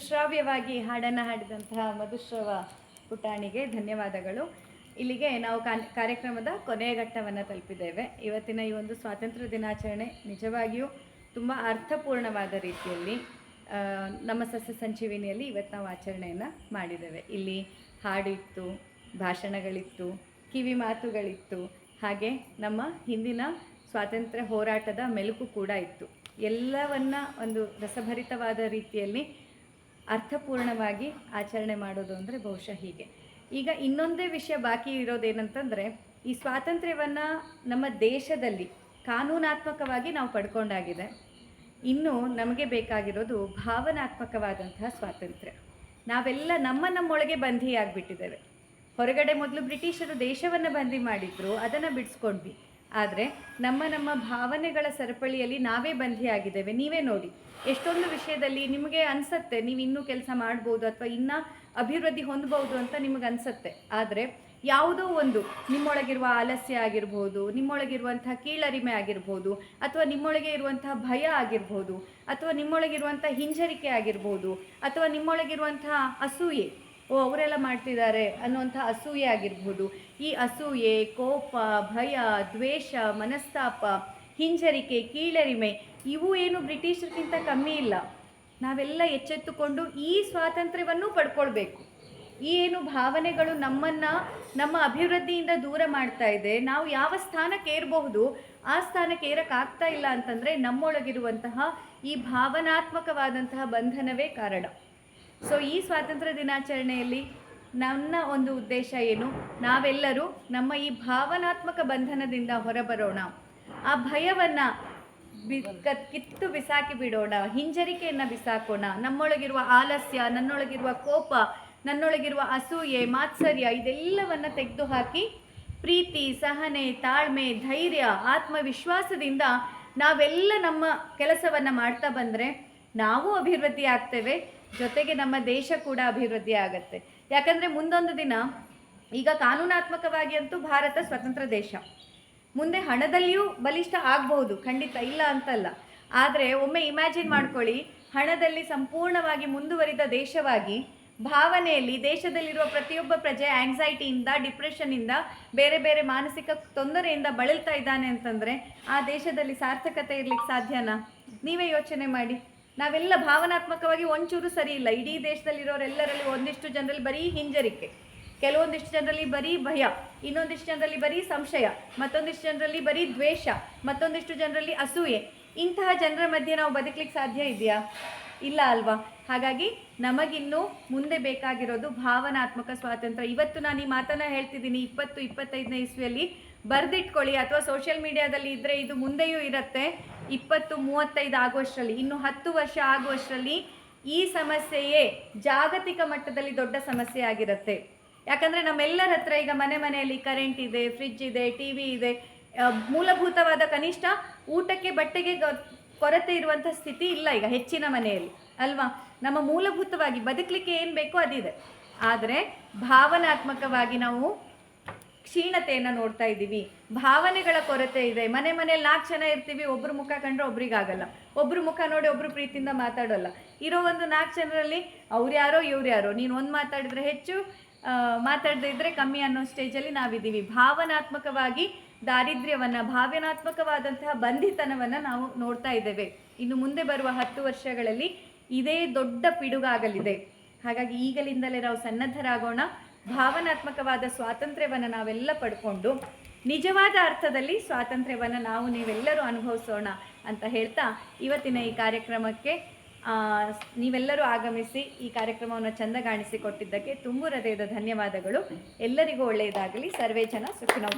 ಸುಶ್ರಾವ್ಯವಾಗಿ ಹಾಡನ್ನು ಹಾಡಿದಂತಹ ಮಧುಶ್ರವ ಪುಟಾಣಿಗೆ ಧನ್ಯವಾದಗಳು. ಇಲ್ಲಿಗೆ ನಾವು ಕಾರ್ಯಕ್ರಮದ ಕೊನೆಯ ಘಟ್ಟವನ್ನು ತಲುಪಿದ್ದೇವೆ. ಇವತ್ತಿನ ಈ ಒಂದು ಸ್ವಾತಂತ್ರ್ಯ ದಿನಾಚರಣೆ ನಿಜವಾಗಿಯೂ ತುಂಬ ಅರ್ಥಪೂರ್ಣವಾದ ರೀತಿಯಲ್ಲಿ ನಮ್ಮ ಸಸ್ಯ ಸಂಜೀವಿನಿಯಲ್ಲಿ ಇವತ್ತು ನಾವು ಆಚರಣೆಯನ್ನು ಮಾಡಿದ್ದೇವೆ. ಇಲ್ಲಿ ಹಾಡಿತ್ತು, ಭಾಷಣಗಳಿತ್ತು, ಕಿವಿ ಮಾತುಗಳಿತ್ತು, ಹಾಗೆ ನಮ್ಮ ಹಿಂದಿನ ಸ್ವಾತಂತ್ರ್ಯ ಹೋರಾಟದ ಮೆಲುಕು ಕೂಡ ಇತ್ತು. ಎಲ್ಲವನ್ನ ಒಂದು ರಸಭರಿತವಾದ ರೀತಿಯಲ್ಲಿ ಅರ್ಥಪೂರ್ಣವಾಗಿ ಆಚರಣೆ ಮಾಡೋದು ಅಂದರೆ ಬಹುಶಃ ಹೀಗೆ. ಈಗ ಇನ್ನೊಂದೇ ವಿಷಯ ಬಾಕಿ ಇರೋದೇನಂತಂದರೆ, ಈ ಸ್ವಾತಂತ್ರ್ಯವನ್ನು ನಮ್ಮ ದೇಶದಲ್ಲಿ ಕಾನೂನಾತ್ಮಕವಾಗಿ ನಾವು ಪಡ್ಕೊಂಡಾಗಿದೆ. ಇನ್ನು ನಮಗೆ ಬೇಕಾಗಿರೋದು ಭಾವನಾತ್ಮಕವಾದಂತಹ ಸ್ವಾತಂತ್ರ್ಯ. ನಾವೆಲ್ಲ ನಮ್ಮ ನಮ್ಮೊಳಗೆ ಬಂಧಿಯಾಗಿಬಿಟ್ಟಿದ್ದೇವೆ. ಹೊರಗಡೆ ಮೊದಲು ಬ್ರಿಟಿಷರು ದೇಶವನ್ನು ಬಂದಿ ಮಾಡಿದ್ರು, ಅದನ್ನು ಬಿಡಿಸ್ಕೊಂಡ್ವಿ. ಆದರೆ ನಮ್ಮ ನಮ್ಮ ಭಾವನೆಗಳ ಸರಪಳಿಯಲ್ಲಿ ನಾವೇ ಬಂಧಿಯಾಗಿದ್ದೇವೆ. ನೀವೇ ನೋಡಿ, ಎಷ್ಟೊಂದು ವಿಷಯದಲ್ಲಿ ನಿಮಗೆ ಅನಿಸತ್ತೆ, ನೀವು ಇನ್ನೂ ಕೆಲಸ ಮಾಡ್ಬೋದು ಅಥವಾ ಇನ್ನೂ ಅಭಿವೃದ್ಧಿ ಹೊಂದಬಹುದು ಅಂತ ನಿಮಗೆ ಅನಿಸತ್ತೆ. ಆದರೆ ಯಾವುದೋ ಒಂದು ನಿಮ್ಮೊಳಗಿರುವ ಆಲಸ್ಯ ಆಗಿರ್ಬೋದು, ನಿಮ್ಮೊಳಗಿರುವಂತಹ ಕೀಳರಿಮೆ ಆಗಿರ್ಬೋದು, ಅಥವಾ ನಿಮ್ಮೊಳಗೆ ಇರುವಂತಹ ಭಯ ಆಗಿರ್ಬೋದು, ಅಥವಾ ನಿಮ್ಮೊಳಗಿರುವಂಥ ಹಿಂಜರಿಕೆ ಆಗಿರ್ಬೋದು, ಅಥವಾ ನಿಮ್ಮೊಳಗಿರುವಂತಹ ಅಸೂಯೆ ಓ, ಅವರೆಲ್ಲ ಮಾಡ್ತಿದ್ದಾರೆ ಅನ್ನುವಂಥ ಅಸೂಯೆ ಆಗಿರ್ಬೋದು. ಈ ಅಸೂಯೆ, ಕೋಪ, ಭಯ, ದ್ವೇಷ, ಮನಸ್ತಾಪ, ಹಿಂಜರಿಕೆ, ಕೀಳರಿಮೆ, ಇವು ಏನು ಬ್ರಿಟಿಷರಿಗಿಂತ ಕಮ್ಮಿ ಇಲ್ಲ. ನಾವೆಲ್ಲ ಎಚ್ಚೆತ್ತುಕೊಂಡು ಈ ಸ್ವಾತಂತ್ರ್ಯವನ್ನು ಪಡ್ಕೊಳ್ಬೇಕು. ಈ ಏನು ಭಾವನೆಗಳು ನಮ್ಮನ್ನು, ನಮ್ಮ ಅಭಿವೃದ್ಧಿಯಿಂದ ದೂರ ಮಾಡ್ತಾ ಇದೆ. ನಾವು ಯಾವ ಸ್ಥಾನಕ್ಕೆ ಏರಬಹುದು, ಆ ಸ್ಥಾನಕ್ಕೆ ಏರಕ್ಕಾಗ್ತಾ ಇಲ್ಲ ಅಂತಂದರೆ ನಮ್ಮೊಳಗಿರುವಂತಹ ಈ ಭಾವನಾತ್ಮಕವಾದಂತಹ ಬಂಧನವೇ ಕಾರಣ. ಸೊ ಈ ಸ್ವಾತಂತ್ರ್ಯ ದಿನಾಚರಣೆಯಲ್ಲಿ ನನ್ನ ಒಂದು ಉದ್ದೇಶ ಏನು? ನಾವೆಲ್ಲರೂ ನಮ್ಮ ಈ ಭಾವನಾತ್ಮಕ ಬಂಧನದಿಂದ ಹೊರಬರೋಣ. ಆ ಭಯವನ್ನು ಬಿ ಕಿತ್ತು ಬಿಸಾಕಿ ಬಿಡೋಣ, ಹಿಂಜರಿಕೆಯನ್ನು ಬಿಸಾಕೋಣ. ನಮ್ಮೊಳಗಿರುವ ಆಲಸ್ಯ, ನನ್ನೊಳಗಿರುವ ಕೋಪ, ನನ್ನೊಳಗಿರುವ ಅಸೂಯೆ, ಮಾತ್ಸರ್ಯ ಇದೆಲ್ಲವನ್ನು ತೆಗೆದುಹಾಕಿ ಪ್ರೀತಿ, ಸಹನೆ, ತಾಳ್ಮೆ, ಧೈರ್ಯ, ಆತ್ಮವಿಶ್ವಾಸದಿಂದ ನಾವೆಲ್ಲ ನಮ್ಮ ಕೆಲಸವನ್ನು ಮಾಡ್ತಾ ಬಂದರೆ ನಾವು ಅಭಿವೃದ್ಧಿ ಆಗ್ತೇವೆ. ಜೊತೆಗೆ ನಮ್ಮ ದೇಶ ಕೂಡ ಅಭಿವೃದ್ಧಿ ಆಗತ್ತೆ. ಯಾಕಂದರೆ ಮುಂದೊಂದು ದಿನ ಈಗ ಕಾನೂನಾತ್ಮಕವಾಗಿ ಅಂತೂ ಭಾರತ ಸ್ವತಂತ್ರ ದೇಶ. ಮುಂದೆ ಹಣದಲ್ಲಿಯೂ ಬಲಿಷ್ಠ ಆಗಬಹುದು, ಖಂಡಿತ ಇಲ್ಲ ಅಂತಲ್ಲ. ಆದರೆ ಒಮ್ಮೆ ಇಮ್ಯಾಜಿನ್ ಮಾಡ್ಕೊಳ್ಳಿ, ಹಣದಲ್ಲಿ ಸಂಪೂರ್ಣವಾಗಿ ಮುಂದುವರಿದ ದೇಶವಾಗಿ ಭಾವನೆಯಲ್ಲಿ ದೇಶದಲ್ಲಿರುವ ಪ್ರತಿಯೊಬ್ಬ ಪ್ರಜೆ ಆಂಗ್ಸೈಟಿಯಿಂದ ಡಿಪ್ರೆಷನ್ನಿಂದ ಬೇರೆ ಬೇರೆ ಮಾನಸಿಕ ತೊಂದರೆಯಿಂದ ಬಳಲ್ತಾ ಇದ್ದಾನೆ ಅಂತಂದರೆ ಆ ದೇಶದಲ್ಲಿ ಸಾರ್ಥಕತೆ ಇರಲಿಕ್ಕೆ ಸಾಧ್ಯನಾ? ನೀವೇ ಯೋಚನೆ ಮಾಡಿ. ನಾವೆಲ್ಲ ಭಾವನಾತ್ಮಕವಾಗಿ ಒಂಚೂರು ಸರಿ ಇಲ್ಲ. ಇಡೀ ದೇಶದಲ್ಲಿರೋರೆಲ್ಲರಲ್ಲಿ ಒಂದಿಷ್ಟು ಜನರಲ್ಲಿ ಬರೀ ಹಿಂಜರಿಕೆ, ಕೆಲವೊಂದಿಷ್ಟು ಜನರಲ್ಲಿ ಬರೀ ಭಯ, ಇನ್ನೊಂದಿಷ್ಟು ಜನರಲ್ಲಿ ಬರೀ ಸಂಶಯ, ಮತ್ತೊಂದಿಷ್ಟು ಜನರಲ್ಲಿ ಬರೀ ದ್ವೇಷ, ಮತ್ತೊಂದಿಷ್ಟು ಜನರಲ್ಲಿ ಅಸೂಯೆ. ಇಂತಹ ಜನರ ಮಧ್ಯೆ ನಾವು ಬದುಕಲಿಕ್ಕೆ ಸಾಧ್ಯ ಇದೆಯಾ? ಇಲ್ಲ ಅಲ್ವಾ? ಹಾಗಾಗಿ ನಮಗಿನ್ನೂ ಮುಂದೆ ಬೇಕಾಗಿರೋದು ಭಾವನಾತ್ಮಕ ಸ್ವಾತಂತ್ರ್ಯ. ಇವತ್ತು ನಾನು ಈ ಮಾತನ್ನು ಹೇಳ್ತಿದ್ದೀನಿ, ಇಪ್ಪತ್ತು, ಇಪ್ಪತ್ತೈದನೇ ಇಸ್ವಿಯಲ್ಲಿ ಬರೆದಿಟ್ಕೊಳ್ಳಿ. ಅಥವಾ ಸೋಷಿಯಲ್ ಮೀಡಿಯಾದಲ್ಲಿ ಇದ್ದರೆ ಇದು ಮುಂದೆಯೂ ಇರುತ್ತೆ. ಇಪ್ಪತ್ತು ಮೂವತ್ತೈದು ಆಗುವಷ್ಟರಲ್ಲಿ, ಇನ್ನು ಹತ್ತು ವರ್ಷ ಆಗುವಷ್ಟರಲ್ಲಿ ಈ ಸಮಸ್ಯೆಯೇ ಜಾಗತಿಕ ಮಟ್ಟದಲ್ಲಿ ದೊಡ್ಡ ಸಮಸ್ಯೆ ಆಗಿರುತ್ತೆ. ಯಾಕಂದರೆ ನಮ್ಮೆಲ್ಲರ ಹತ್ರ ಈಗ ಮನೆ ಮನೆಯಲ್ಲಿ ಕರೆಂಟ್ ಇದೆ ಫ್ರಿಜ್ ಇದೆ ಟಿ ವಿ ಇದೆ ಮೂಲಭೂತವಾದ ಕನಿಷ್ಠ ಊಟಕ್ಕೆ ಬಟ್ಟೆಗೆ ಕೊರತೆ ಇರುವಂಥ ಸ್ಥಿತಿ ಇಲ್ಲ ಈಗ ಹೆಚ್ಚಿನ ಮನೆಯಲ್ಲಿ, ಅಲ್ವಾ? ನಮ್ಮ ಮೂಲಭೂತವಾಗಿ ಬದುಕಲಿಕ್ಕೆ ಏನು ಬೇಕೋ ಅದಿದೆ. ಆದರೆ ಭಾವನಾತ್ಮಕವಾಗಿ ನಾವು ಕ್ಷೀಣತೆಯನ್ನು ನೋಡ್ತಾ ಇದ್ದೀವಿ. ಭಾವನೆಗಳ ಕೊರತೆ ಇದೆ. ಮನೆ ಮನೇಲಿ ನಾಲ್ಕು ಜನ ಇರ್ತೀವಿ ಒಬ್ಬರು ಮುಖ ಕಂಡ್ರೆ ಒಬ್ರಿಗಾಗಲ್ಲ. ಒಬ್ರು ಮುಖ ನೋಡಿ ಒಬ್ರು ಪ್ರೀತಿಯಿಂದ ಮಾತಾಡೋಲ್ಲ. ಇರೋ ಒಂದು ನಾಲ್ಕು ಜನರಲ್ಲಿ ಅವ್ರು ಯಾರೋ, ಇವ್ರು ಯಾರೋ, ನೀನು ಒಂದು ಮಾತಾಡಿದ್ರೆ ಹೆಚ್ಚು ಮಾತಾಡದೇ ಇದ್ದರೆ ಕಮ್ಮಿ ಅನ್ನೋ ಸ್ಟೇಜಲ್ಲಿ ನಾವಿದ್ದೀವಿ. ಭಾವನಾತ್ಮಕವಾಗಿ ದಾರಿದ್ರ್ಯವನ್ನು, ಭಾವನಾತ್ಮಕವಾದಂತಹ ಬಂಧಿತನವನ್ನು ನಾವು ನೋಡ್ತಾ ಇದ್ದೇವೆ. ಇನ್ನು ಮುಂದೆ ಬರುವ ಹತ್ತು ವರ್ಷಗಳಲ್ಲಿ ಇದೇ ದೊಡ್ಡ ಪಿಡುಗಾಗಲಿದೆ. ಹಾಗಾಗಿ ಈಗಲಿಂದಲೇ ನಾವು ಸನ್ನದ್ಧರಾಗೋಣ. ಭಾವನಾತ್ಮಕವಾದ ಸ್ವಾತಂತ್ರ್ಯವನ್ನು ನಾವೆಲ್ಲ ಪಡ್ಕೊಂಡು ನಿಜವಾದ ಅರ್ಥದಲ್ಲಿ ಸ್ವಾತಂತ್ರ್ಯವನ್ನು ನಾವು ನೀವೆಲ್ಲರೂ ಅನುಭವಿಸೋಣ ಅಂತ ಹೇಳ್ತಾ ಇವತ್ತಿನ ಈ ಕಾರ್ಯಕ್ರಮಕ್ಕೆ ನೀವೆಲ್ಲರೂ ಆಗಮಿಸಿ ಈ ಕಾರ್ಯಕ್ರಮವನ್ನು ಚಂದಗಾಣಿಸಿಕೊಟ್ಟಿದ್ದಕ್ಕೆ ತುಂಬು ಹೃದಯದ ಧನ್ಯವಾದಗಳು ಎಲ್ಲರಿಗೂ ಒಳ್ಳೆಯದಾಗಲಿ ಸರ್ವೇ ಜನ ಸುಖಿನೋ.